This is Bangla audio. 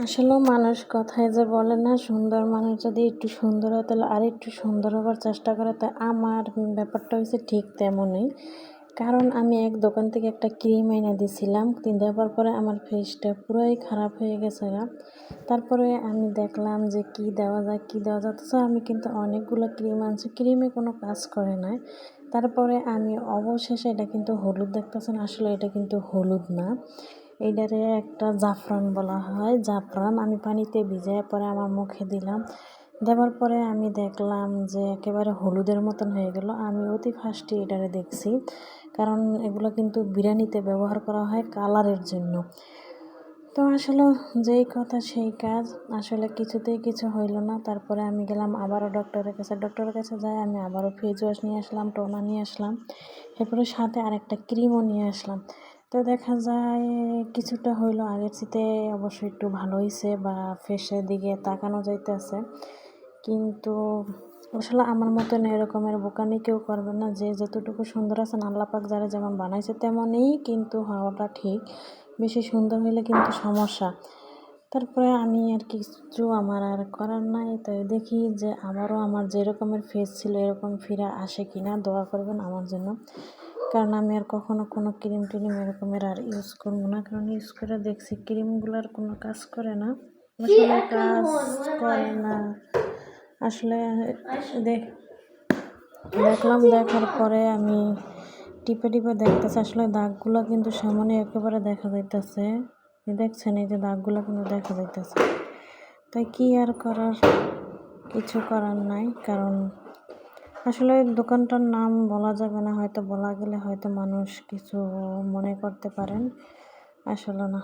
আসলেও মানুষ কথায় যে বলে না, সুন্দর মানুষ যদি একটু সুন্দর হয়, তাহলে আর একটু সুন্দর হবার চেষ্টা করে। তা আমার ব্যাপারটা হয়েছে ঠিক তেমনই। কারণ আমি এক দোকান থেকে একটা ক্রিম এনে দিয়েছিলাম দেওয়ার পরে আমার ফেসটা পুরোই খারাপ হয়ে গেছে তারপরে আমি দেখলাম যে কি দেওয়া যায়, কি দেওয়া যায়। তো আমি কিন্তু অনেকগুলো ক্রিম আনছি, ক্রিমে কোনো কাজ করে নাই। তারপরে আমি অবশেষে এটা কিন্তু হলুদ দেখতেছেন। আসলে এটা কিন্তু হলুদ না। এইটারে একটা জাফরান বলা হয়, জাফরান। আমি পানিতে ভিজায় পরে আমার মুখে দিলাম। দেওয়ার পরে আমি দেখলাম যে একেবারে হলুদের মতন হয়ে গেল। আমি অতি ফার্স্টে এটারে দেখছি, কারণ এগুলো কিন্তু বিরিয়ানিতে ব্যবহার করা হয় কালারের জন্য। তো আসলে যেই কথা সেই কাজ, আসলে কিছুতেই কিছু হইল না। তারপরে আমি গেলাম আবারও ডক্টরের কাছে। ডক্টরের কাছে যাই, আমি আবারও ফেস ওয়াশ নিয়ে আসলাম, টোনা নিয়ে আসলাম। এরপরে সাথে আরেকটা ক্রিমও নিয়ে আসলাম। তো দেখা যায় কিছুটা হইল আগের চেয়ে অবশ্যই একটু ভালো হয়েছে বা ফেসের দিকে তাকানো যাইতেছে। কিন্তু আসলে আমার মতন এরকমের বোকামি কেউ করবে না। যে যতটুকু সুন্দর আছেন আল্লাপাক যারা যেমন বানাইছে তেমনই কিন্তু হওয়াটা ঠিক। বেশি সুন্দর হইলে কিন্তু সমস্যা। তারপরে আমি আর কিছু আমার আর করার নাই। তাই দেখি যে আমারও আমার যেরকমের ফেস ছিল এরকম ফিরে আসে কিনা দোয়া করবেন আমার জন্য। কারণ আমি আর কখনো কোনো ক্রিম টিরিম এরকমের আর ইউজ করব না। কারণ ইউজ করে দেখছি ক্রিমগুলোর কোনো কাজ করে না। আসলে কাজ করে না। আসলে দেখ দেখলাম দেখার পরে আমি টিপে টিপে দেখতেছি আসলে দাগগুলো কিন্তু সামনে একেবারে দেখা যাইতেছে। দেখছেন এই যে দাগগুলো কিন্তু দেখা যাইতেছে। তাই কি আর করার? কিছু করার নাই কারণ আসলে দোকানটার নাম বলা যাবে না, হয়তো বলা গেলে হয়তো মানুষ কিছু মনে করতে পারেন। আসলে না।